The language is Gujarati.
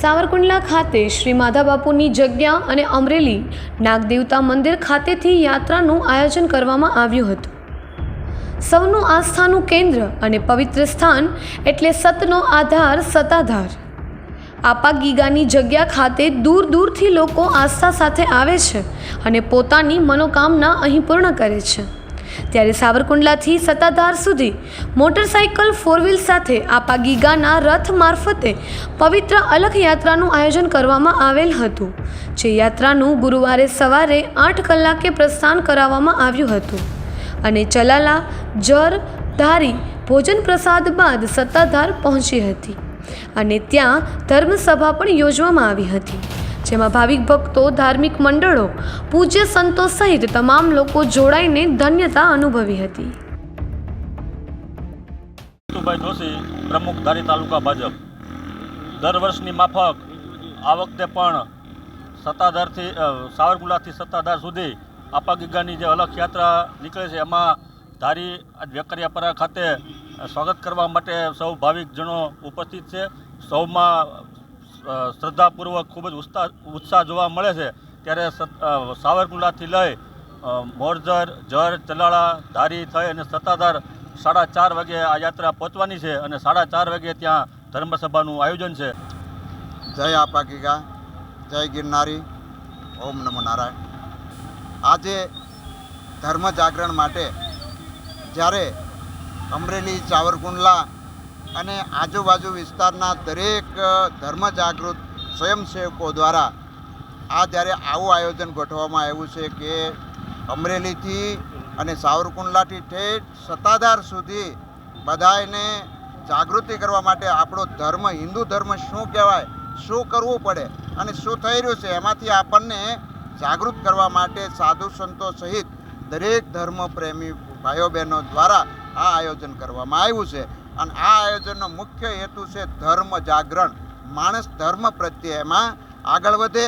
સાવરકુંડલા ખાતે શ્રી માધાબાપુની જગ્યા અને અમરેલી નાગદેવતા મંદિર ખાતેથી યાત્રાનું આયોજન કરવામાં આવ્યું હતું. સૌનું આસ્થાનું કેન્દ્ર અને પવિત્ર સ્થાન એટલે સતનો આધાર સતાધાર આપા ગીગાની જગ્યા ખાતે દૂર દૂરથી લોકો આસ્થા સાથે આવે છે અને પોતાની મનોકામના અહીં પૂર્ણ કરે છે. ત્યારે સાવરકુંડલાથી સત્તાધાર સુધી મોટરસાઇકલ ફોર વ્હીલ સાથે આપા ગીગાના રથ મારફતે પવિત્ર અલખ યાત્રાનું આયોજન કરવામાં આવેલ હતું, જે યાત્રાનું ગુરુવારે સવારે આઠ કલાકે પ્રસ્થાન કરાવવામાં આવ્યું હતું. અને ચલાલા, જર, ધારી, ભોજન પ્રસાદ બાદ સત્તાધાર પહોંચી હતી. અને ત્યાં ધર્મસભા પણ યોજવામાં આવી હતી. જેમાં ભાવિક ભક્તો, ધાર્મિક મંડળો, પૂજ્ય સંતો સહિત તમામ લોકો જોડાઈને ધન્યતા અનુભવી હતી. જીતુભાઈ જોશી, પ્રમુખ ધારી તાલુકા ભાજપ. દર વર્ષની માફક આ વખતે પણ સત્તાધારથી સાવરકુલાથી સત્તાધાર સુધી આપા ગીગાની જે અલગ યાત્રા નીકળે છે, એમાં ધારી વેકરિયાપરા ખાતે સ્વાગત કરવા માટે સૌ ભાવિકજનો ઉપસ્થિત છે. સૌમાં શ્રદ્ધાપૂર્વક ખૂબ જ ઉત્સાહ ઉત્સાહ જોવા મળે છે. ત્યારે સાવરકુંડલાથી લઈ મોરજર, જર, ચલાળા, ધારી થઈ અને સત્તાધાર સાડા ચાર વાગે આ યાત્રા પહોંચવાની છે અને સાડા ચાર વાગે ત્યાં ધર્મસભાનું આયોજન છે. જય આપા જય ગિરનારી ઓમ નમો નારાયણ. આજે ધર્મ જાગરણ માટે જ્યારે અમરેલી ચાવરકુંડલા અને આજુબાજુ વિસ્તારના દરેક ધર્મ જાગૃત સ્વયંસેવકો દ્વારા આ જ્યારે આવું આયોજન ગોઠવવામાં આવ્યું છે કે અમરેલીથી અને સાવરકુંડલાથી ઠેઠ સત્તાધાર સુધી બધાને જાગૃતિ કરવા માટે આપણો ધર્મ, હિન્દુ ધર્મ શું કહેવાય, શું કરવું પડે અને શું થઈ રહ્યું છે એમાંથી આપણને જાગૃત કરવા માટે સાધુ સંતો સહિત દરેક ધર્મ પ્રેમી ભાઈઓ બહેનો દ્વારા આ આયોજન કરવામાં આવ્યું છે. અને આ આયોજનનો મુખ્ય હેતુ છે ધર્મ જાગરણ. માણસ ધર્મ પ્રત્યે એમાં આગળ વધે